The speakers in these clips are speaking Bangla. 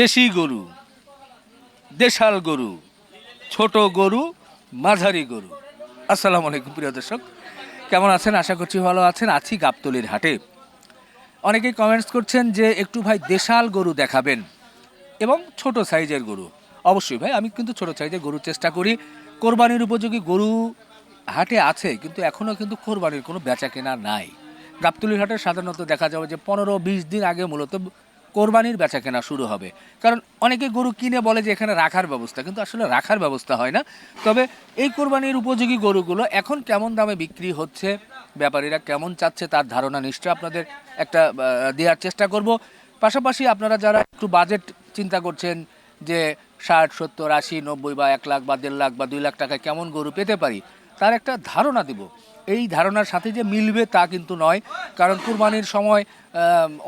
দেশি গরু, দেশাল গরু, ছোট গরু, মাঝারি গরু। আসসালামু আলাইকুম প্রিয় দর্শক, কেমন আছেন? আশা করছি ভালো আছেন। আছি গাবতলির হাটে। অনেকেই কমেন্টস করছেন যে, একটু ভাই দেশাল গরু দেখাবেন এবং ছোট সাইজের গরু। অবশ্যই ভাই, আমি কিন্তু ছোট সাইজের গরু চেষ্টা করি। কোরবানির উপযোগী গরু হাটে আছে, কিন্তু এখনও কিন্তু কোরবানির কোনো বেচা কেনা নাই। গাবতলির হাটে সাধারণত দেখা যাবে যে, পনেরো, বিশ দিন আগে মূলত কোরবানির বেচা কেনা শুরু হবে। কারণ অনেকে গরু কিনে বলে যে এখানে রাখার ব্যবস্থা, কিন্তু আসলে রাখার ব্যবস্থা হয় না। তবে এই কোরবানির উপযোগী গরুগুলো এখন কেমন দামে বিক্রি হচ্ছে, ব্যাপারীরা কেমন চাচ্ছে তার ধারণা নিশ্চয় আপনাদের একটা দেওয়ার চেষ্টা করব। পাশাপাশি আপনারা যারা একটু বাজেট চিন্তা করছেন যে ষাট, সত্তর, আশি, নব্বই বা এক লাখ বা দেড় লাখ বা দুই লাখ টাকায় কেমন গরু পেতে পারি, তার একটা ধারণা দিব। এই ধারণার সাথে যে মিলবে তা কিন্তু নয়, কারণ কুরবানির সময়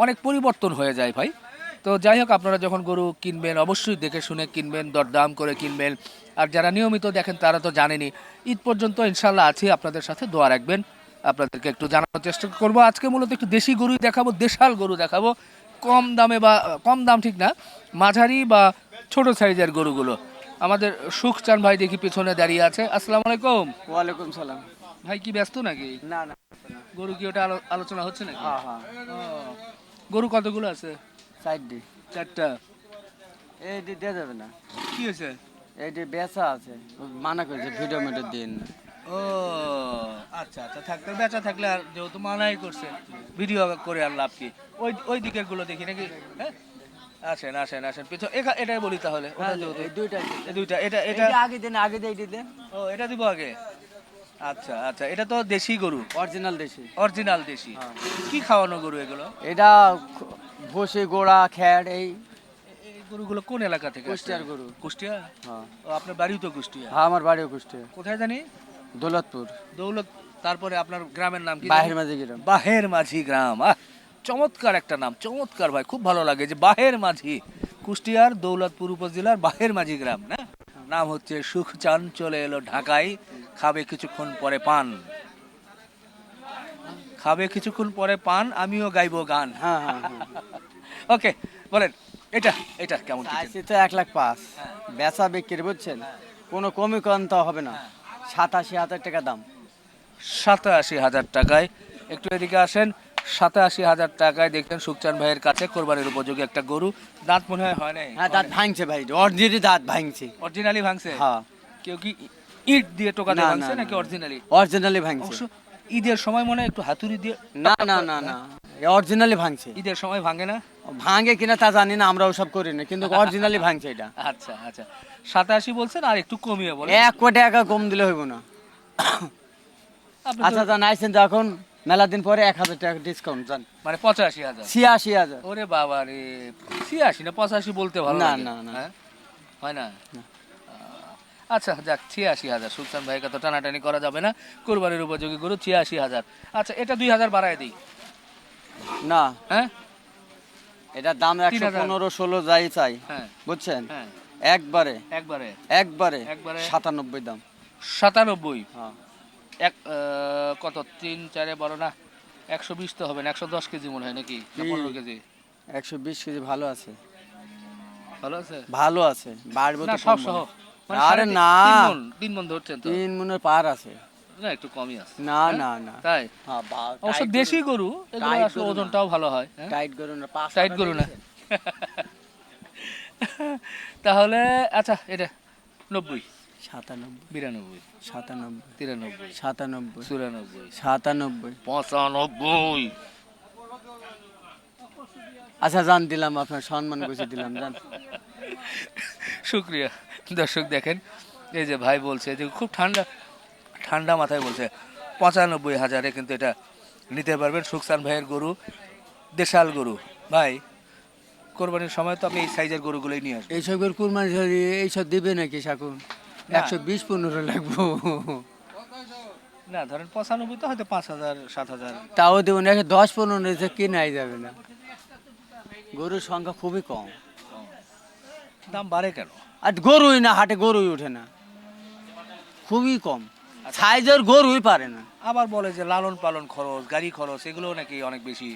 অনেক পরিবর্তন হয়ে যায় ভাই। তো যাই হোক, আপনারা যখন গরু কিনবেন, অবশ্যই দেখে শুনে কিনবেন, দরদাম করে কিনবেন। আর যারা নিয়মিত দেখেন, তারা তো জানেনই। ঈদ পর্যন্ত ইনশাল্লাহ আছি, আপনাদের সাথে দোয়া রাখবেন। আপনাদেরকে একটু জানানোর চেষ্টা করব। আজকে মূলত একটু দেশি গরুই দেখাবো, দেশাল গরু দেখাবো। কম দামে বা, কম দাম ঠিক না, মাঝারি বা ছোট সাইজের গরুগুলো। আমাদের সুখচান ভাই দেখি পেছনে দাঁড়িয়ে আছে। আসসালামু আলাইকুম। ওয়ালাইকুম সালাম। ভাই কি ব্যস্ত নাকি? না না। গরু কি ওটা আলোচনা হচ্ছে নাকি? হ্যাঁ হ্যাঁ। গরু কতগুলো আছে? সাইড চারটা। এইটি দেওয়া যাবে না। কি হয়েছে? এইটি বেচা আছে। মানা করেছে ভিডিও মিডিও দিন। ও আচ্ছা আচ্ছা থাকতে বেচা থাকলে আর যেহেতু মানাই করছে ভিডিও করে আর লাভ কি? ওই ওই দিকেরগুলো দেখি নাকি? হ্যাঁ? আসেন আসেন আসেন পিছন এটাই বলি তাহলে। এই দুইটা দুইটা এটা এটা আগে দেন আগে দিয়ে দেন ও এটা দিব আগে? আচ্ছা আচ্ছা। এটা তো দেশি গরু? অরিজিনাল দেশি। অরিজিনাল দেশি। হ্যাঁ। কি খাওয়ানো গরু এগুলো? এটা ভুসি গোড়া খ্যাড় এই এই গরুগুলো কোন এলাকা থেকে কুষ্টিয়ার গরু। কুষ্টিয়া? হ্যাঁ। আপনার বাড়িও তো কুষ্টিয়া? হ্যাঁ আমার বাড়িও কুষ্টিয়া। কোথায় জানি? দৌলতপুর। দৌলত তারপরে আপনার গ্রামের নাম কি? বাহির মাঝে গেলাম বাহের মাঝি গ্রাম। আহ চমৎকার একটা নাম চমৎকার ভাই খুব ভালো লাগে যে বাহের মাঝি। কুষ্টিয়ার দৌলতপুর উপজেলার বাহের মাঝি গ্রাম না? নাম হচ্ছে সুখচান চলে এলো ঢাকায়। খাবে কিছুক্ষণ পরে পান। খাবে কিছুক্ষণ পরে পান আমিও গাইবো গান। হ্যাঁ হ্যাঁ হ্যাঁ ওকে বলেন এটা এটা কেমন তো এক লাখ পাঁচ। বেচা বিক্রি বুঝছেন? কোনো কমি কন্ত হবে না। সাতাশি হাজার টাকা দাম। সাতাশি হাজার টাকায় একটু এদিকে আসেন। সাতাশি হাজার টাকায় দেখতেন সুখচান ভাইয়ের কাছে কোরবানির উপযোগী একটা গরু। দাঁত মনে হয় হয় নাই? হ্যাঁ দাঁত ভাঙছে ভাই অরিজিনালি দাঁত ভাঙছে। অরিজিনালি ভাঙছে? হ্যাঁ। কেউ কি ইট দিয়ে টোকা দিয়ে ভাঙছে নাকি অরিজিনালি অরিজিনালি ভাঙছে। ঈদের সময় মনে একটু হাতুড়ি দিয়ে না না না না। অরিজিনালি ভাঙছে। ঈদের সময় ভাঙে না? ভাঙে কিনা তা জানি না আমরা ওসব করি না কিন্তু অরিজিনালি ভাঙছে এটা। আচ্ছা আচ্ছা। সাতাশি বলছেন আর একটু কমিয়ে এক কোটি টাকা কম দিলে হইব না। আচ্ছা জান আইসেন যখন মেলা দিন পরে এক হাজার টাকা ডিসকাউন্ট জান মানে পঁচাশি হাজার? ছিয়াশি হাজার। ওরে বাবা রে ছিয়াশি না পঁচাশি বলতে ভালো না, না, না। হ্যাঁ? হয় না। আচ্ছা যাক ছিয়াশি হাজার। সুলতান ভাইকে তো টানাটানি করা যাবে না। কোরবানির উপযোগী গরু ছিয়াশি হাজার। আচ্ছা এটা দুই হাজার বাড়ায় দিই। না। হ্যাঁ? এটার দাম একশো পনেরো ষোলো যাই চাই। হ্যাঁ। বুঝছেন? হ্যাঁ। একবারে। একবারে। একবারে একবারে। সাতানব্বই দাম। সাতানব্বই। হ্যাঁ। এক কত? তিন চারে বড় না। একশো বিশ তো হবে না একশো দশ কেজি মনে হয় নাকি? পনেরো কেজি? একশো বিশ কেজি ভালো আছে। ভালো আছে? ভালো আছে বাড়বে তো সব সহ আরে না। তিন মন ধরছেন তো? তিন মনের পার আছে। না একটু কমই আছে। না না না। তাই? হ্যাঁ অবশ্য দেশি গরু এগুলো আসলে ওজনটাও ভালো হয় হ্যাঁ? গরু- টাইট গরু না পাঁচ টাইট গরু না। তাহলে আচ্ছা এটা নব্বই। সাতানব্বই। বিরানব্বই। সাতানব্বই। তিরানব্বই। সাতানব্বই। চুরানব্বই। সাতানব্বই। পঁচানব্বই। আচ্ছা জান দিলাম আপনার সম্মান বুঝে দিলাম জান। শুক্রিয়া। দর্শক দেখেন এই যে ভাই বলছে যে খুব ঠান্ডা ঠান্ডা মাথায় বলছে পঁচানব্বই হাজারে কিন্তু এটা নিতে পারবেন সুখসান ভাইয়ের গরু দেশাল গরু। ভাই কোরবানির সময় তো আপনি এই সাইজের গরুগুলোই নিয়ে আসবেন। এইসব করে কুরবানি এইসব দেবে নাকি শাকুন একশো বিশ পনেরো লাগবো। না ধরেন পঁচানব্বই তো হয়তো পাঁচ হাজার সাত হাজার। তাও দেবো না দশ পনেরো এসে কেনাই যাবে না। গরুর সংখ্যা খুবই কম। দাম বাড়ে কেন? আর গরুই না হাটে গরুই ওঠে না। খুবই কম। সাইজের গরুই পারে না। আবার বলে যে লালন পালন খরচ গাড়ি খরচ এগুলো নাকি অনেক বেশি।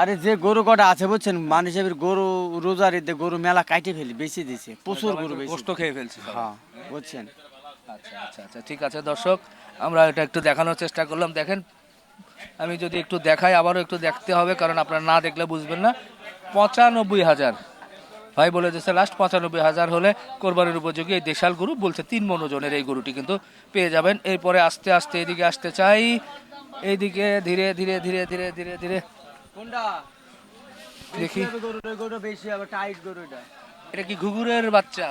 আরে যে গরু কটা আছে বুঝছেন মানুষ এবার গরু রোজার ঈদে গরু মেলা কাটে ফেলি বেশি দিছে প্রচুর গরু গোস্ত খেয়ে ফেলছে হ্যাঁ বুঝছেন। আচ্ছা আচ্ছা আচ্ছা ঠিক আছে দর্শক আমরা এটা একটু দেখানোর চেষ্টা করলাম। দেখেন আমি যদি একটু দেখাই আবারও একটু দেখতে হবে কারণ আপনারা না দেখলে বুঝবেন না। পঁচানব্বই হাজার। ভাই বলে দিচ্ছে লাস্ট পঁচানব্বই হাজার হলে কোরবানির উপযোগী। এই দেশাল গরু বলছে তিন মন ওজনের এই গরুটি কিন্তু পেয়ে যাবেন। এরপরে আস্তে আস্তে এদিকে আসতে চাই। এইদিকে ধীরে ধীরে ধীরে ধীরে ধীরে ধীরে। কোনটা? দেখি। বেশি আবার টাইট গরু এটা এটা কি ঘুঘুরের বাচ্চা?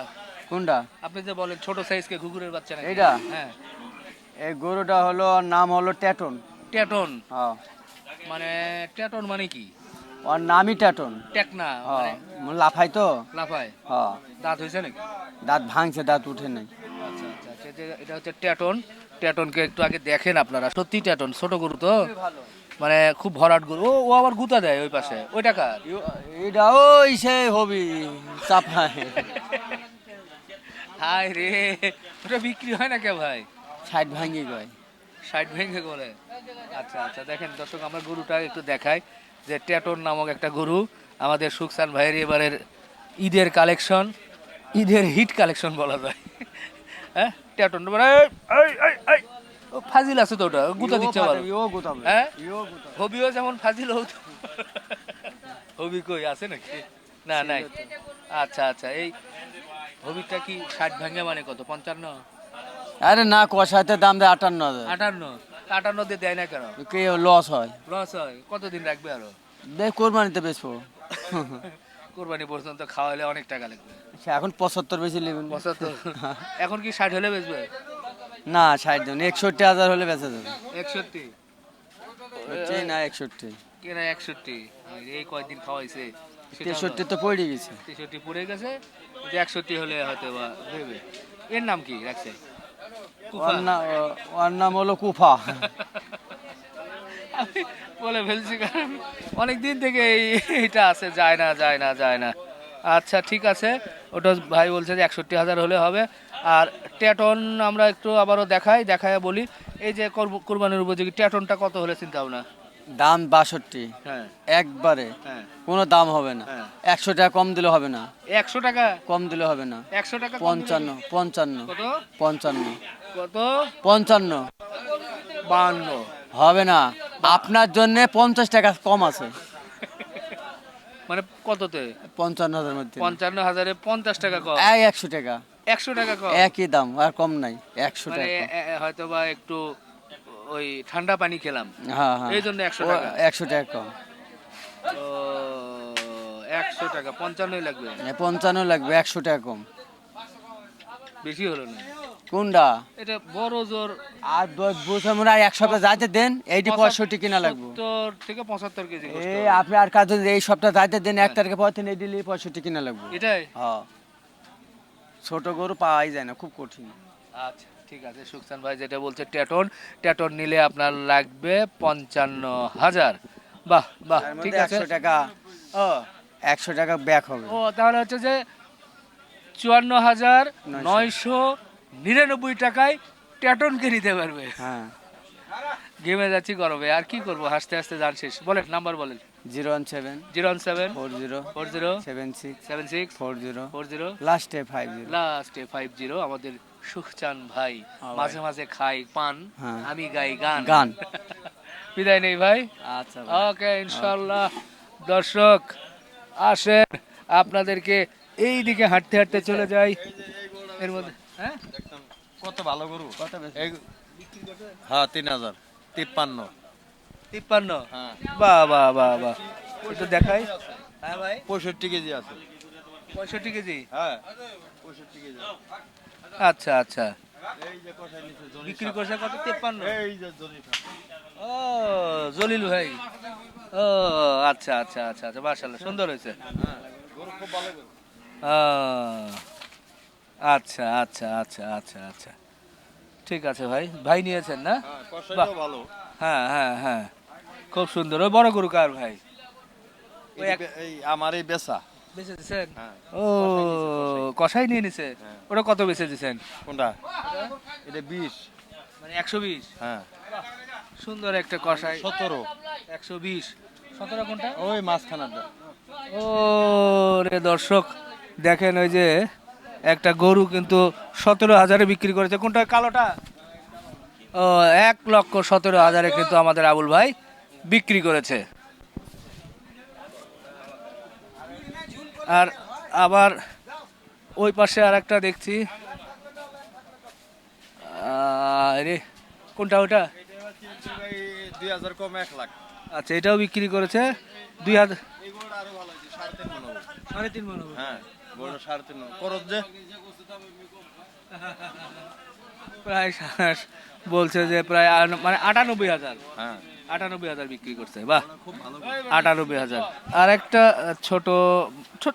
কোনটা? আপনি যে বলেন ছোট সাইজকে ঘুঘুরের বাচ্চা নাকি? এইটা? হ্যাঁ। এই গরুটা হলো নাম হলো ট্যাটন ট্যাটন হ্যাঁ। মানে ট্যাটন মানে কি? ওর নামই ট্যাটন। টেকনা মানে লাফাই তো? লাফায়? হ্যাঁ দাঁত হয়েছে নাকি? দাঁত ভাঙছে দাঁত উঠে নাই। আচ্ছা আচ্ছা আচ্ছা এটা- হচ্ছে ট্যাটন। ট্যাটনকে একটু আগে দেখেন আপনারা। সত্যি ট্যাটন ছোট গরু তো। মানে খুব ভরাট গরু। ও ও আবার গুতা দেয় ওই পাশে। ওইটা কার? এটা ওই সে হবি চাপায়। হাই রে ওটা বিক্রি হয় না কে ভাই? সাইড ভাঙি গয় ষাট ভেঙে বলে আচ্ছা আচ্ছা দেখেন দর্শক আমরা গরুটা একটু দেখাই। যে ট্যাটন নামক একটা গরু আমাদের সুকসান ভাইয়ের এবারের ঈদের কালেকশন ঈদের হিট কালেকশন বলা যায়। হ্যাঁ? ট্যাটন মানে ও ফাজিল আছে তো ওটা গুতা দিচ্ছে আবার। হ্যাঁ? হবিও যেমন ফাজিল হোক হবি কই আছে নাকি? না নাই। আচ্ছা আচ্ছা এই হবিটা কি ষাট ভাঙে মানে কত পঞ্চান্ন? আরে না কষাইতে দাম দেয় আটান্ন আটান্ন? আটান্ন দিয়ে দেয় না কেন? কে লস হয়। লস হয়। কতদিন রাখবে আরও? দেখ কোরবানিতে বেচবো। কোরবানি পর্যন্ত খাওয়াইলে অনেক টাকা লাগবে। এখন পঁচাত্তর বেশি নেবেন। পঁচাত্তর? এখন কি ষাট হলে বেচবে? না ষাট জন। একষট্টি হাজার হলে বেচা যাবে। একষট্টি? না একষট্টি। কেনা একষট্টি? এই কয়েকদিন খাওয়াইছে তেষট্টি তো পড়ে গেছে। তেষট্টি পড়ে গেছে একষট্টি হলে হয়তো বা দেবে। এর নাম কি রাখছে। ওর নাম ওর নাম হলো কুফা। বলে ফেলছি কারণ অনেক দিন থেকে এই- এইটা আছে যায় না যায় না যায় না। আচ্ছা ঠিক আছে। ওটা ভাই বলছে যে একষট্টি হাজার হলে হবে। আর ট্যাটন আমরা একটু আবারও দেখাই দেখায় বলি। এই যে কোরবানির উপযোগী ট্যাটনটা কত হলে চিন্তা ভাবনা? দাম বাষট্টি। হ্যাঁ। একবারে। হ্যাঁ। কোনো দাম হবে না। হ্যাঁ। একশো টাকা কম দিলে হবে না। একশো টাকা? কম দিলে হবে না। একশো টাকা পঞ্চান্ন পঞ্চান্ন পঞ্চান্ন। কত? পঞ্চান্ন। বান্ন। হবে না। আপনার জন্য পঞ্চাশ টাকা কম আছে। মানে কততে? পঞ্চান্ন হাজার মধ্যে। পঞ্চান্ন হাজারে পঞ্চাশ টাকা কম। একশো টাকা। একশো টাকা কম। একই দাম আর কম নাই। একশো মানে টাকা হয়তো বা একটু ওই ঠান্ডা পানি খেলাম। হ্যাঁ হ্যাঁ। এই জন্য 100 ও, টাকা। একশো টাকা কম। একশো টাকা পঞ্চান্নই লাগবে। পঞ্চান্ন লাগবে একশো টাকা কম। বেশি হলো না? কোনটা? এটা বড় জোর। আর মনে হয় এক সপ্তাহ যাইতে দেন এইটি পঁয়ষট্টি কিনা লাগবে। সত্তর থেকে পঁচাত্তর কেজি। এই আপনি আর কাজ এই সপ্তাহ যাইতে দেন এক তারিখে পর দিন এই দিলে পঁয়ষট্টি কিনা লাগবে। এটাই? হ্যাঁ। ছোট গরু পাওয়াই যায় না খুব কঠিন। আচ্ছা ঠিক আছে সুকসান ভাই যেটা বলছে ট্যাটন ট্যাটন নিলে আপনার লাগবে পঞ্চান্ন হাজার। বাহ বাহ ঠিক আছে। টাকা ও একশো টাকা ব্যাক হবে। ও তাহলে হচ্ছে যে চুয়ান্ন হাজার নয়শো। নিরানব্বই টাকায় ট্যাটনকে নিতে পারবে। হ্যাঁ। গেমে যাচ্ছি গরমে আর কি করব? হাসতে হাসতে যান শেষ। বলেন নাম্বার বলেন। Zero one seven. Zero one seven. Four zero. Four zero. Seven six. Seven six. Four zero. Four zero. লাস্টে ফাইভ জিরো লাস্টে ফাইভ জিরো আমাদের সুখচান ভাই ভাই। মাঝে মাঝে খাই পান হ্যাঁ। আমি গাই গান। গান। বিদায় নেই ভাই? আচ্ছা ওকে ইনশাল্লাহ দর্শক আসেন আপনাদেরকে এই দিকে হাঁটতে হাঁটতে চলে যাই। এর মধ্যে হ্যাঁ? কত ভালো গরু? কত হ্যাঁ তিন হাজার। তিপ্পান্ন। তিপ্পান্ন? হ্যাঁ। বাহ বাহ বাহ বাহ একটু দেখাই। হ্যাঁ ভাই। পঁয়ষট্টি কেজি আছে। পঁয়ষট্টি কেজি? হ্যাঁ। পঁয়ষট্টি কেজি। আচ্ছা আচ্ছা। বিক্রি করছে কত? তিপ্পান্ন। ও জলিল ভাই। ও আচ্ছা আচ্ছা আচ্ছা আচ্ছা মাশাআল্লাহ সুন্দর হয়েছে। আচ্ছা আচ্ছা আচ্ছা আচ্ছা আচ্ছা। ঠিক আছে ভাই ভাই নিয়েছেন না? হ্যাঁ ভালো। হ্যাঁ হ্যাঁ হ্যাঁ। খুব সুন্দর। ওই বড় গরু কার ভাই? আমার এই বেচা। বেচে দিছেন? হ্যাঁ। ও কষাই নিয়ে নিছে? হ্যাঁ। ওটা কত বেচে দিছেন? কোনটা? এটা বিশ। মানে একশো বিশ? হ্যাঁ। সুন্দর একটা কষাই সতেরো। একশো বিশ। সতেরো কোনটা? ওই মাঝখানাটা ও রে দর্শক দেখেন ওই যে একটা গরু কিন্তু সতেরো হাজারে বিক্রি করেছে। কোনটা কালোটা? ও এক লক্ষ সতেরো হাজারে কিন্তু আমাদের আবুল ভাই বিক্রি করেছে। আর আবার ওই পাশে আর একটা দেখছি কোনটা ওটা হাজার এক লাখ আচ্ছা এটাও বিক্রি করেছে। দুই হাজার সাড়ে তিন মন হ্যাঁ সাড়ে তিন প্রায় বলছে যে প্রায় মানে আটানব্বই হাজার। হ্যাঁ। আটানব্বই হাজার বিক্রি করছে বাহ। আটানব্বই হাজার। আর একটা ছোট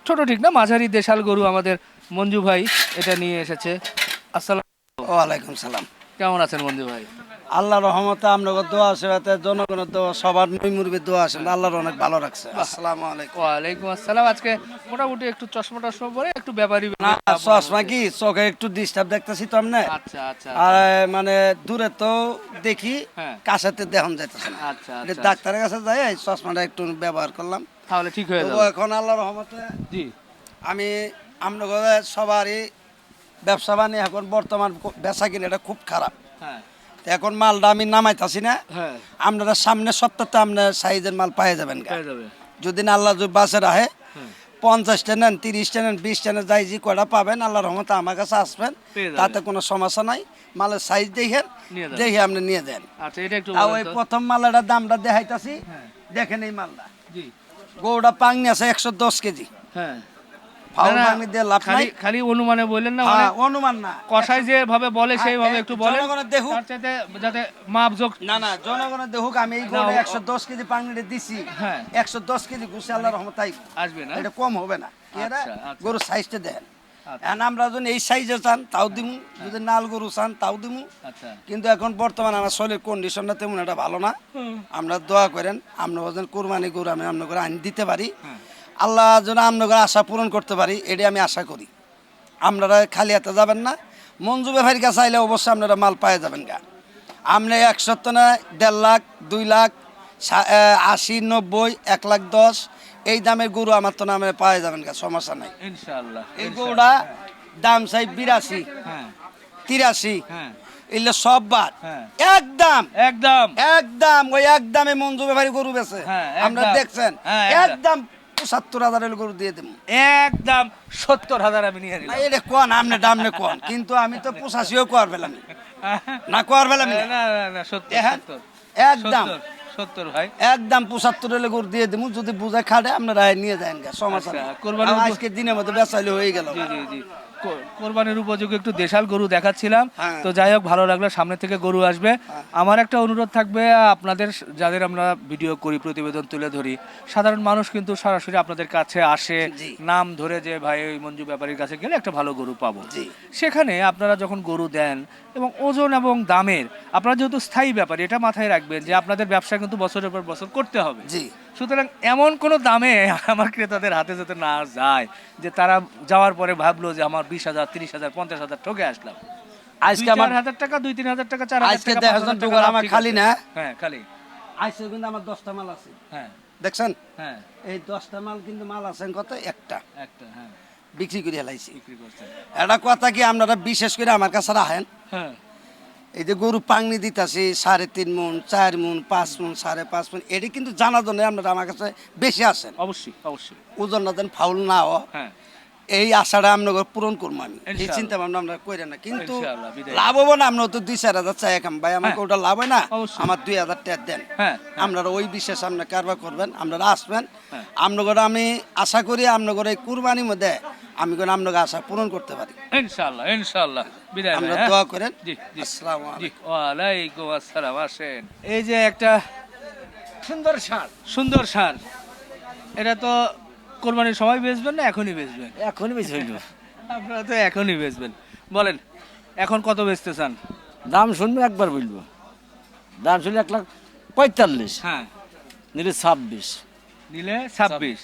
ছোট ঠিক না মাঝারি দেশাল গরু আমাদের মঞ্জু ভাই এটা নিয়ে এসেছে। আসসালাম ওয়ালাইকুম সালাম। কেমন আছেন মঞ্জু ভাই? আল্লাহ রহমতে আপনাকে দোয়া আছে জনগণের দোয়া সবার নই মুরগির দোয়া আছে আল্লাহর অনেক ভালো রাখছে। আসসালামু আলাইকুম। ওয়ালাইকুম আসসালাম। আজকে মোটামুটি একটু চশমা টশমা পরে একটু ব্যাপারী না চশমা কি? চোখে একটু ডিস্টার্ব দেখতেছি তো আপনি আচ্ছা আচ্ছা আর মানে দূরে তো দেখি হ্যাঁ। কাছেতে দেখন যাইতেছে না। আচ্ছা আচ্ছা ডাক্তারের কাছে যাই এই চশমাটা একটু ব্যবহার করলাম। তাহলে ঠিক হয়ে যাবে। এখন আল্লাহর রহমতে জি। আমি আপনাদের সবারই ব্যবসা বাণিজ্য এখন বর্তমান বেচা কিনে এটা খুব খারাপ। হ্যাঁ। তো এখন মালটা আমি নামাইতাছি না। হ্যাঁ। আপনারা সামনের সপ্তাহে আপনার সাইজের মাল পাই যাবেন যদি না আল্লাহ বাসে রাখে হ্যাঁ। পঞ্চাশটা নেন তিরিশটা নেন বিশটা নেন যাই যে কয়টা পাবেন আল্লাহ রহমতে আমার কাছে আসবেন। তাতে কোনো সমস্যা নাই। মালের সাইজ দেখেন দেখে আপনি নিয়ে দেন আর ওই। প্রথম মালের দামটা দেখাইতাছি। দেখেন এই মালটা। গৌড়া পাংনি আছে একশো দশ কেজি। হ্যাঁ। ফাউল না, না, দিয়ে লাভ খালি নাই? খালি অনুমানে না মানে হ্যাঁ, অনুমান না। কষাই যেভাবে বলে সেইভাবে একটু বলে জনগণের দেখুক। যাতে মাপ যোগ না না জনগণের আমি এই একশো দশ কেজি পাংনিটা দিছি। হ্যাঁ। কেজি রহমতাই আসবে না? এটা কম হবে না? আচ্ছা, আচ্ছা। সাইজটা দেন। আচ্ছা। এখন আমরা যদি এই সাইজে চান তাও দিমু। যদি নাল গরু চান তাও দিমু। কিন্তু এখন বর্তমান আমার শরীরের কন্ডিশনটা তেমন একটা ভালো না। আমরা দোয়া করেন আমরা ওজন কোরবানি গরু আমি আপনার করে আনি দিতে পারি। হ্যাঁ। আল্লাহ যেন আপনার করে আশা পূরণ করতে পারি এটাই আমি আশা করি। আপনারা খালি হাতে যাবেন না মঞ্জু ব্যাপারীর কাছে আইলে অবশ্যই আপনারা মাল পায়ে যাবেন গা। আপনি এক সপ্তাহ না দেড় লাখ দুই লাখ আশি নব্বই এক লাখ দশ এই দামের গরু আমার তো নামে পায়ে যাবেন গা সমস্যা নাই। এই গরুটা দাম চাই বিরাশি হ্যাঁ। তিরাশি হ্যাঁ। এগুলো সব বাদ। হ্যাঁ। একদম একদম একদম ওই একদমে মঞ্জু ব্যাপারী গরু বেছে আমরা দেখছেন একদম। পঁচাত্তর হাজারের গরু দিয়ে দেবো। একদম সত্তর হাজার আমি নিয়ে নিলাম। এটা কোন? আমনে ডামনে কোন? কিন্তু আমি তো পঁচাশিও কোয়ার পেলাম না কোয়ার পেলাম না। না না সত্তর একদম। সত্তর, সত্তর ভাই। একদম পঁচাত্তর হলে গরু দিয়ে দেবো। যদি বুঝে খাটে আপনারা নিয়ে যান গা। সমস্যা আচ্ছা, আজকের দিনের মতো বেচাইলে হয়ে গেল। জি জি। কোরবানির উপযোগী একটু দেশাল গরু দেখাচ্ছিলাম। হ্যাঁ। তো যাই হোক ভালো লাগল সামনে থেকে গরু আসবে। আমার একটা অনুরোধ থাকবে আপনাদের যাদের আমরা ভিডিও করি প্রতিবেদন তুলে ধরি সাধারণ মানুষ কিন্তু সরাসরি আপনাদের কাছে আসে নাম ধরে যে ভাই ওই মঞ্জু ব্যাপারীর কাছে গেলে একটা ভালো গরু পাবো। সেখানে আপনারা যখন গরু দেন এবং ওজন এবং দামের আপনারা যেহেতু স্থায়ী ব্যাপারী এটা মাথায় রাখবেন যে আপনাদের ব্যবসা কিন্তু বছরের পর বছর করতে হবে। জি। সুতরাং এমন কোনো দামে আমার ক্রেতাদের হাতে যাতে না যায় যে তারা যাওয়ার পরে ভাবলো যে আমার বিশ হাজার তিরিশ হাজার পঞ্চাশ হাজার ঠকে আসলাম। আজকে আমার হাজার টাকা দুই তিন হাজার টাকা চার হাজার আজকে দেড় হাজার টাকা আমার খালি না। হ্যাঁ খালি। আজকে কিন্তু আমার দশটা মাল আছে। হ্যাঁ। দেখছেন? হ্যাঁ। এই দশটা মাল কিন্তু মাল আছেন কত? একটা। একটা হ্যাঁ। বিক্রি করে হেলাইছি একটা কথা কি আপনারা বিশেষ করে আমার কাছে রাখেন? হ্যাঁ। এই যে গরু পাংনি দিতাছি সাড়ে তিন মন চার মন পাঁচ মন সাড়ে পাঁচ মন এটি কিন্তু জানার জন্য আপনারা আমার কাছে বেশি আসেন। অবশ্যই অবশ্যই। ওজন না দেন ফাউল না হ হ্যাঁ। এই আশাটা আপনাকে পূরণ করব আমি। এই চিন্তা ভাবনা আমরা করি না। কিন্তু। লাভ হব না আমরা তো দুই চার হাজার চাই এখন। ভাই আমাকে হ্যাঁ। ওটা লাভ হয় না। আমার দুই হাজার টাকা দেন। হ্যাঁ। আপনারা ওই বিশ্বাস আপনার কারবার করবেন আপনারা আসবেন। হ্যাঁ। আপনাদের আমি আশা করি আপনাদের এই কুরবানির মধ্যে আমি কোনো আপনাকে আশা পূরণ করতে পারি। ইনশাআল্লাহ ইনশাআল্লাহ। বিদায় আমরা? দোয়া করেন। জি জি। আসসালামু আলাইকুম। ওয়ালাইকুম আসসালাম আসেন। এই যে একটা সুন্দর সার। সুন্দর সার। এটা তো কোরবানির সময় বেচবেন না এখনই বেচবেন? এখনই হইল আপনারা তো এখনই বেচবেন। বলেন এখন কত বেচতে চান? দাম শুনব একবার বলব। দাম শুনলে এক লাখ পঁয়তাল্লিশ। হ্যাঁ। নিলে ছাব্বিশ। নিলে ছাব্বিশ।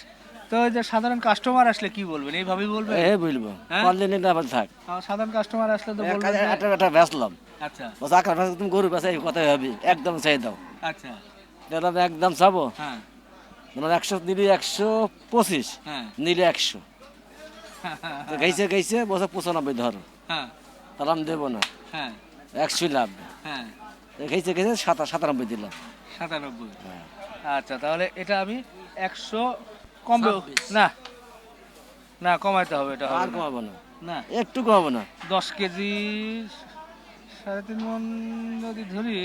তো যে সাধারণ কাস্টমার আসলে কি বলবেন? এইভাবেই বলবেন? এ বলব হ্যাঁ? পারলে নিলে আবার থাক সাধারণ কাস্টমার আসলে তো বলবেন একটা একটা বেচলাম। আচ্ছা। বস আকার ভাষা তুমি গরু বেচা এই কথাই হবে একদম চাই দাও। আচ্ছা। দাদা একদম চাবো। হ্যাঁ। মানে একশো নিলে একশো পঁচিশ হ্যাঁ। নিলে একশো। তো গেছে গেছে বছর পঁচানব্বই ধরো। হ্যাঁ। তাহলে আমি দেবো না। হ্যাঁ। একশোই লাভ। হ্যাঁ। গেছে সাতা সাতানব্বই দিলাম। সাতানব্বই। হ্যাঁ। আচ্ছা তাহলে এটা আমি একশো কমবে। না। না কমাইতে হবে এটা আর। কমাবো না। না। একটু কমাবো না। দশ কেজি সাড়ে তিন মন যদি ধরি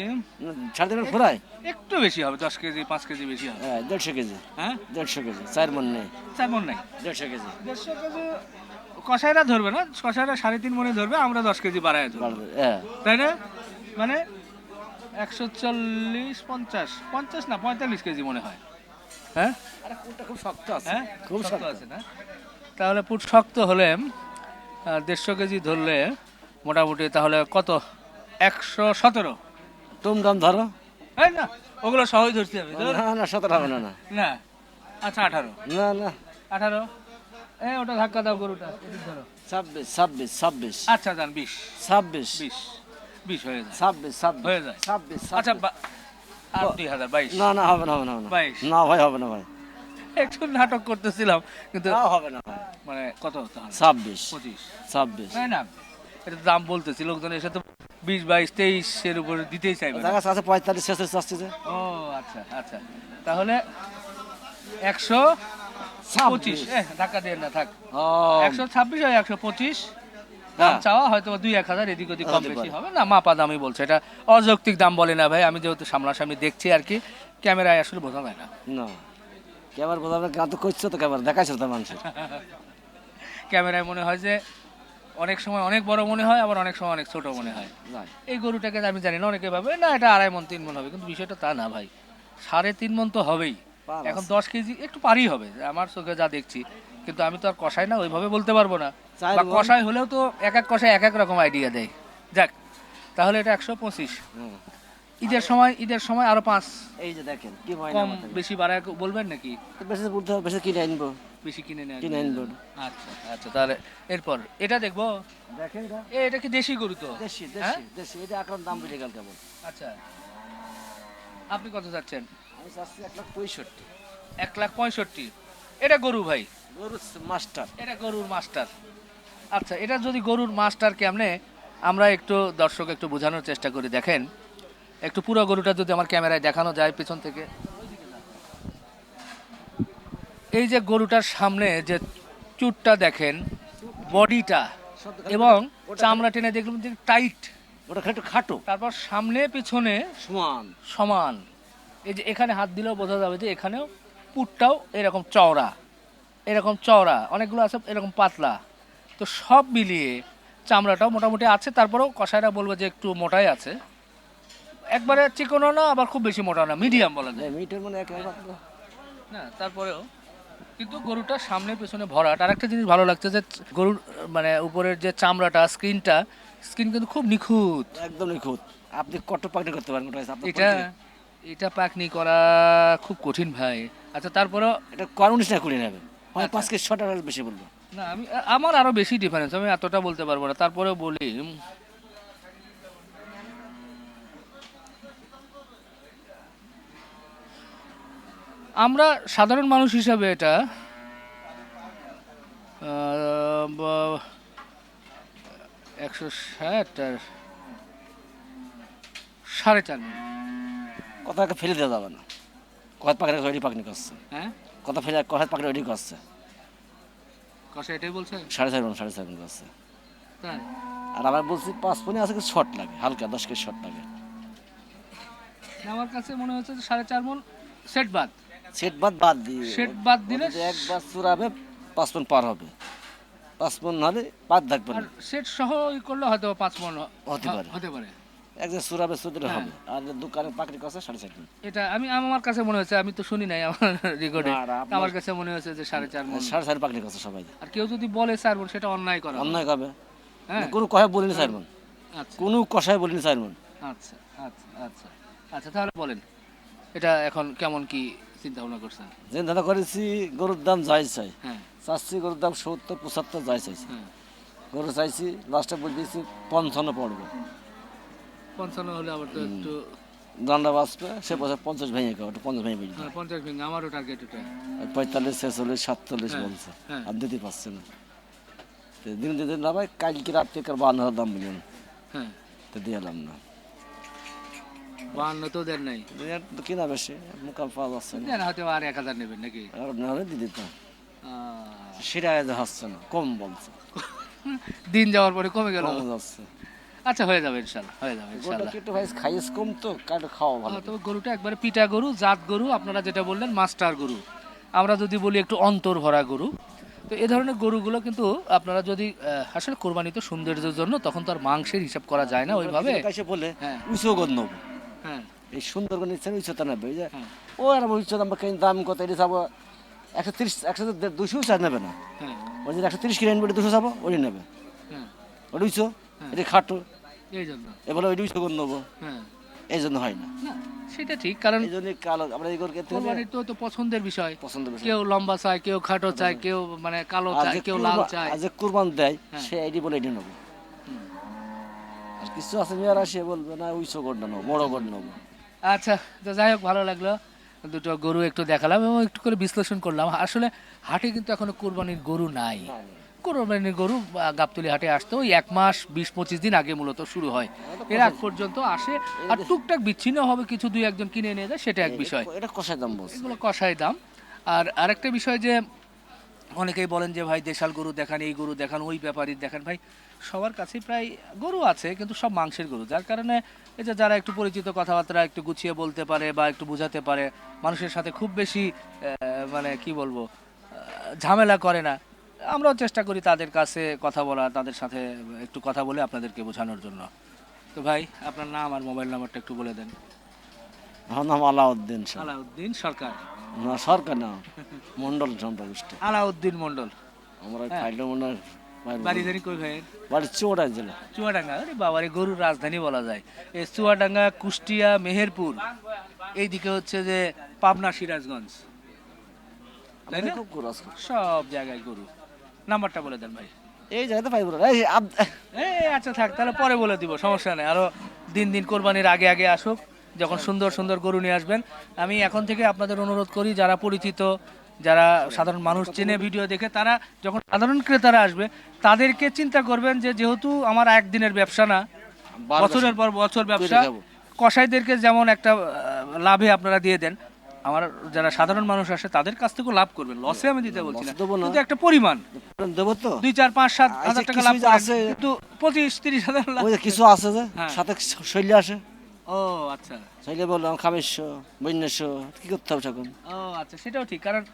সাড়ে তিন ফোরাই একটু বেশি হবে দশ কেজি পাঁচ কেজি বেশি হবে। হ্যাঁ দেড়শো কেজি। হ্যাঁ? দেড়শো কেজি চার মন নেই। চার মন নাই। দেড়শো কেজি। দেড়শো কেজি কষাইরা ধরবে না কষাইরা সাড়ে তিন মনে ধরবে আমরা দশ কেজি বাড়ায় ধরবো। হ্যাঁ। তাই না? মানে একশো চল্লিশ পঞ্চাশ পঞ্চাশ না পঁয়তাল্লিশ কেজি মনে হয়। হ্যাঁ? খুব শক্ত আছে। হ্যাঁ? খুব শক্ত আছে না? তাহলে পুট শক্ত হলে দেড়শো কেজি ধরলে মোটামুটি তাহলে কত? একশো সতেরো। তুম দাম ধরো না ওগুলো সহজ ধরতে হবে না না সতেরো হবে না না। না আচ্ছা আঠারো। না না। আঠারো? ওটা ধাক্কা দাও গরুটা ধরো। ছাব্বিশ ছাব্বিশ ছাব্বিশ। আচ্ছা যান বিশ। ছাব্বিশ। বিশ বিশ হয়ে যায়। ছাব্বিশ ছাব্বিশ। হয়ে যায়। ছাব্বিশ আচ্ছা আর দুই হাজার বাইশ। না না হবে না হবে না বাইশ। না ভাই হবে না ভাই। একটু নাটক করতেছিলাম কিন্তু হবে না মানে কত ছাব্বিশ। পঁচিশ। ছাব্বিশ। তাই না এটা দাম বলতেছি লোকজন এসে তো বিশ বাইশ তেইশের উপরে দিতেই চাইবে। আছে পঁয়তাল্লিশ শেষে চাচ্ছে যে। ও আচ্ছা আচ্ছা। তাহলে একশো পঁচিশ। ধাক্কা দিয়ে না থাক। একশো ছাব্বিশ হয় একশো পঁচিশ। দাম হ্যাঁ। চাওয়া হয়তো দুই এক হাজার এদিক ওদিক কম বেশি হবে। না মাপা দামই বলছে। এটা অযৌক্তিক দাম বলে না ভাই। আমি যেহেতু সামনাসামনি দেখছি আর কি ক্যামেরায় আসলে বোঝা যায় না। না। ক্যামেরা বোঝাবে গান তো করছ তো ক্যামেরা দেখাইছো তো মানুষের। ক্যামেরায় মনে হয় যে অনেক সময় অনেক বড় মনে হয় আবার অনেক সময় অনেক ছোট মনে হয়। এই গরুটাকে আমি জানি না অনেকে ভাবে না এটা আড়াই মন তিন মন হবে। কিন্তু বিষয়টা তা না ভাই। সাড়ে তিন মন তো হবেই। এখন দশ কেজি একটু পারি হবে। আমার চোখে যা দেখছি কিন্তু আমি তো আর কষাই না ওইভাবে বলতে পারব না। বা কষাই হলেও তো এক এক কষাই এক এক রকম আইডিয়া দেয়। যাক তাহলে এটা একশো পঁচিশ। ঈদের সময় ঈদের সময় আরও পাঁচ। এই যে দেখেন কি কম বেশি বাড়ায় বলবেন নাকি? বেশি বলতে হবে বেশি কিনে আনব। বেশি কিনে নেয় কিনে আনব। আচ্ছা আচ্ছা তাহলে এরপর এটা দেখব? দেখেন এটা। এ এটা কি দেশি গরু তো? দেশি হ্যাঁ? দেশি দেশি এটা এখন দাম বেড়ে গেল কেমন? আচ্ছা। আপনি কত যাচ্ছেন আমি চাচ্ছি এক লাখ পঁয়ষট্টি। এক লাখ পঁয়ষট্টি। এটা গরু ভাই? গরু মাস্টার। এটা গরুর মাস্টার। আচ্ছা এটা যদি গরুর মাস্টার কেমনে? আমরা একটু দর্শক একটু বোঝানোর চেষ্টা করি দেখেন। একটু পুরো গরুটা যদি আমার ক্যামেরায় দেখানো যায় পিছন থেকে। এই যে গরুটার সামনে যে চুটটা দেখেন বডিটা এবং চামড়া টেনে দেখলাম যে টাইট। ওটা একটু খাটো। তারপর সামনে পিছনে সমান। সমান। এই যে এখানে হাত দিলেও বোঝা যাবে যে এখানেও পুটটাও এরকম চওড়া এরকম চওড়া অনেকগুলো আছে এরকম পাতলা। তো সব মিলিয়ে চামড়াটাও মোটামুটি আছে তারপরেও কষাইরা বলব যে একটু মোটাই আছে। একবারে চিকনও না আবার খুব বেশি মোটা না মিডিয়াম বলা যায়। এই মিটের মানে না তারপরেও কিন্তু গরুটা সামনে পেছনে ভরাট আর একটা জিনিস ভালো লাগছে যে গরুর মানে উপরের যে চামড়াটা স্কিনটা স্কিন কিন্তু খুব নিখুঁত। একদম নিখুঁত। আপনি কত পাকড়ি করতে পারেন এটা। এটা পাকনি করা খুব কঠিন ভাই। আচ্ছা তারপরেও এটা করুনিস না করে নেবে। হয় আচ্ছা। পাঁচ কেজি ছটা বেশি বলব। না আমি আমার আরও বেশি ডিফারেন্স আমি এতটা বলতে পারব না। তারপরেও বলি আমরা সাধারণ মানুষ হিসাবে এটা একশো ষাট আর সাড়ে চার মিনিট। কথাকে ফেলে দেওয়া যাবে না। কথা পাকড়ি রেডি পাকনি করছে হ্যাঁ? কথা ফেলে কথা পাকড়ি রেডি করছে কষা এটাই বলছে? সাড়ে চার মন সাড়ে চার মন করছে তাই? আর আমার বলছি পাঁচ পনি আছে কি শর্ট লাগে হালকা দশ কেজি শর্ট লাগে। আমার কাছে মনে হচ্ছে যে সাড়ে চার মন সেট বাদ। সেট বাদ বাদ দিয়ে। সেট বাদ দিলে যে একবার চুরাবে পাঁচ পন পার হবে। পাঁচ পন হলে বাদ থাকবে সেট সহ করলে হয়তো পাঁচ মন হতে পারে। হতে পারে। একজন চুরাবে চুদিলে হ্যাঁ। হবে আর দোকানে পাকড়ি করছে সাড়ে চার এটা আমি আমার কাছে মনে হচ্ছে আমি তো শুনি নাই আমার রেকর্ডে আমার কাছে মনে হচ্ছে যে সাড়ে চার মন সাড়ে চার পাকড়ি করছে সবাই। আর কেউ যদি বলে চার মন সেটা অন্যায় করা অন্যায় হবে হ্যাঁ। কোনো কথায় বলিনি চার মন আচ্ছা। কোনো কষায় বলিনি চার মন আচ্ছা আচ্ছা আচ্ছা। আচ্ছা তাহলে বলেন এটা এখন কেমন কি চিন্তা ভাবনা করছেন? যে দাদা করেছি গরুর দাম যাই চাই। হ্যাঁ। চাচ্ছি গরুর দাম সত্তর পঁচাত্তর যাই চাইছি। হ্যাঁ। গরু চাইছি লাস্টে বলে দিয়েছি পঞ্চান্ন পড়বে। পঞ্চান্ন হলে আবার তো একটু দণ্ডা বাঁচবে সে বছর পঞ্চাশ ভেঙে ওটা পঞ্চাশ ভেঙে হ্যাঁ, পঞ্চাশ ভেঙে আমারও টার্গেট ওটা। পঁয়তাল্লিশ ছেচল্লিশ সাতচল্লিশ হ্যাঁ, বলছে। হ্যাঁ। আর দিতে পারছে না। তো দিন দিন না ভাই কালকে রাত্রে কার বান্ন হাজার দাম বললেন হ্যাঁ। তো দিয়ে এলাম না। বান্ন তো দেন নাই। কিনা বেশি? মোকাম পাওয়া যাচ্ছে না? দেন হয়তো আর এক হাজার নেবেন নাকি? আর নাহলে দিয়ে দিতাম আহ, সেটা হচ্ছে না কম বলছে। দিন যাওয়ার পরে কমে গেল। যাচ্ছে। আচ্ছা হয়ে যাবে ইনশাল্লাহ হয়ে যাবে ইনশাল্লাহ কেটে ভাই খাইস কম তো কাটে খাওয়া ভালো। হ্যাঁ, তবে গরুটা একবারে পিটা গরু জাত গরু আপনারা যেটা বললেন মাস্টার গরু। আমরা যদি বলি একটু অন্তর ভরা গরু তো এ ধরনের গরুগুলো কিন্তু আপনারা যদি আসলে কোরবানি তো সৌন্দর্যের জন্য তখন তো আর মাংসের হিসাব করা যায় না ওইভাবে। বলে হ্যাঁ। উঁচু গদ নেব। হ্যাঁ। এই সুন্দরবন নিচ্ছেন উচ্চতা নেবে ওই যে হ্যাঁ। ও আর উচ্চতা আমরা কেন দাম কত এটা যাব একশো তিরিশ একশো দুশো চার নেবে না। ওই যে একশো তিরিশ কিলো আনবে দুশো যাব ওই নেবে। ওটা উঁচু এটা খাটো। এই জন্য। এবার ওইটা উঁচু নেব। হ্যাঁ। এই জন্য হয় না। না সেটা ঠিক কারণ এই জন্য কালো আমরা এই কোরবানির তো তো পছন্দের বিষয়। কেউ লম্বা চায় কেউ খাটো চায় কেউ মানে কালো চায় কেউ লাল চায়। যে কুরবান দেয় হ্যাঁ। সে আইডি বলে এটি নেব। আর কিছু আছে মেয়েরা সে বলবে না নেব বড় গড় নেব। আচ্ছা তো যাই হোক ভালো লাগল। দুটো গরু একটু দেখালাম এবং একটু করে বিশ্লেষণ করলাম। আসলে হাটে কিন্তু এখনও কোরবানির গরু নাই। কোরবানির গরু গাবতলী হাটে আসতে ওই এক মাস বিশ পঁচিশ দিন আগে মূলত শুরু হয়। এর আগ পর্যন্ত আসে। আর টুকটাক বিচ্ছিন্ন হবে কিছু দুই একজন কিনে নিয়ে যায় সেটা এক বিষয়। এটা কষাই দাম এগুলো কষাই দাম। আর আরেকটা বিষয় যে অনেকেই বলেন যে ভাই দেশাল গরু দেখান এই গরু দেখান ওই ব্যাপারই দেখান। ভাই সবার কাছে প্রায় গরু আছে কিন্তু সব মাংসের গরু। যার কারণে এই যে যারা একটু পরিচিত কথাবার্তা একটু গুছিয়ে বলতে পারে বা একটু বোঝাতে পারে মানুষের সাথে খুব বেশি মানে কি বলব ঝামেলা করে না। আমরাও চেষ্টা করি তাদের কাছে কথা বলা তাদের সাথে একটু কথা বলে আপনাদেরকে বোঝানোর জন্য। তো ভাই আপনার নাম আর মোবাইল নাম্বারটা একটু বলে দেন। আমার নাম আলাউদ্দিন আলাউদ্দিন সরকার? না সরকার না মন্ডল চন্দ্র গোষ্ঠী আলাউদ্দিন মন্ডল আমরা হ্যাঁ। ফাইলটা মনে বাড়ি জানি কই ভাইয়ের? বাড়ি চোড়া জেলা। চুয়াডাঙ্গা? আরে বাবারে গরুর রাজধানী বলা যায়। এই চুয়াডাঙ্গা কুষ্টিয়া মেহেরপুর এইদিকে হচ্ছে যে পাবনা সিরাজগঞ্জ। তাই না? সব জায়গায় গরু। নাম্বারটা বলে দেন ভাই। এই জায়গাতে পাইব না এই আব- এই আচ্ছা থাক তাহলে পরে বলে দিব সমস্যা নেই। আরও দিন দিন কোরবানির আগে আগে আসুক যখন সুন্দর সুন্দর গরু নিয়ে আসবেন। আমি এখন থেকে আপনাদের অনুরোধ করি যারা পরিচিত যারা সাধারণ মানুষ চেনে ভিডিও দেখে তারা যখন সাধারণ ক্রেতারা আসবে তাদেরকে চিন্তা করবেন যে যেহেতু আমার একদিনের ব্যবসা না বারো বছরের পর বছর ব্যবসা। কসাইদেরকে যেমন একটা আহ, লাভে আপনারা দিয়ে দেন আমার যারা সাধারণ মানুষ আসে তাদের কাছ থেকেও লাভ করবেন। লসে আমি দিতে বলছি না। কিন্তু একটা পরিমাণ। দেবো তো। দুই চার পাঁচ সাত হাজার টাকা লাভ আছে- কিন্তু পঁচিশ তিরিশ হাজার লাভ কিছু আছে যে হ্যাঁ। সাথে শৈলী আসে। ও আচ্ছা। শৈলে বললাম খামেশো বন্যাশো কি করতে হবে ও আচ্ছা সেটাও ঠিক। কারণ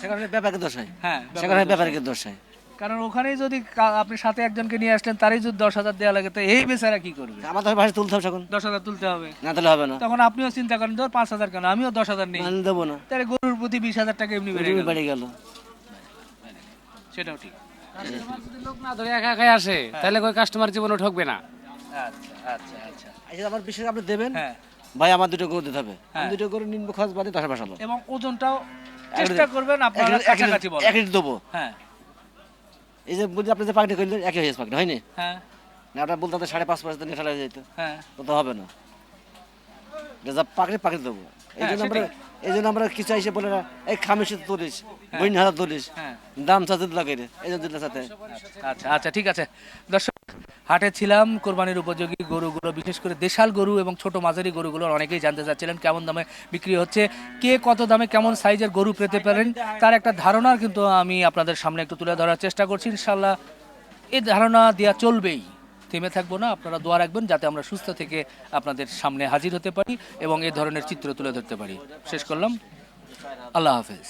সেখানে ব্যাপারকে দোষ হয়। হ্যাঁ সেখানে ব্যাপারকে দোষ হয়। কারণ ওখানেই যদি আপনি সাথে একজনকে নিয়ে আসলেন তারই যদি দশ হাজার দেওয়া লাগে তো এই বেচারা কি করবে? আমাদের ভাষা তুলতে হবে তখন দশ হাজার তুলতে হবে। না তাহলে হবে না। তখন আপনিও চিন্তা করেন ধর পাঁচ হাজার কেন? আমিও দশ হাজার নেই। আমি দেবো না। তাহলে গরুর প্রতি বিশ হাজার টাকা এমনি বেড়ে গেল। বেড়ে গেল। সেটাও ঠিক। লোক না ধরে একা একাই আসে তাহলে ওই কাস্টমার জীবনে ঠকবে না? আচ্ছা আচ্ছা আচ্ছা। আচ্ছা আমার বিশেষ আপনি দেবেন? হ্যাঁ। ভাই আমার দুটো গরু দিতে হবে। আমি হ্যাঁ। দুটো গরু নিম্ন খরচ বাদে দশ বসালো এবং ওজনটাও চেষ্টা করবেন আপনারা কাছাকাছি বলেন এক লিটার দেবো। হ্যাঁ। এই যে বলি আপনি যে পাকড়ি করলেন একই হয়েছে পাকড়ি হয়নি? হ্যাঁ। না আপনার বলতে সাড়ে পাঁচ দিন ঠেলা হয়ে যেত হ্যাঁ। তো তো হবে না। এটা যা পাকড়ি পাকড়ি দেবো। এই হ্যাঁ, জন্য আমরা এই জন্য আমরা কিছু এসে বলে না এই খামিসে তুলিস বইন হাজার তুলিস হ্যাঁ। দাম চাচ্ছে লাগাই রে এই জন্য সাথে। আচ্ছা আচ্ছা ঠিক আছে। দর্শক হাটে ছিলাম, কোরবানির উপযোগী গরুগুলো, বিশেষ করে দেশাল গরু এবং ছোট মাঝারি গরুগুলো অনেকেই জানতে চাচ্ছিলেন কেমন দামে বিক্রি হচ্ছে, কে কত দামে কেমন সাইজের গরু পেতে পারেন, তার একটা ধারণা কিন্তু আমি আপনাদের সামনে একটু তুলে ধরার চেষ্টা করছি ইনশাল্লাহ এই ধারণা দেওয়া চলবেই, থেমে থাকব না, আপনারা দোয়া রাখবেন যাতে আমরা সুস্থ থেকে আপনাদের সামনে হাজির হতে পারি এবং এ ধরনের চিত্র তুলে ধরতে পারি। শেষ করলাম, আল্লাহ হাফেজ।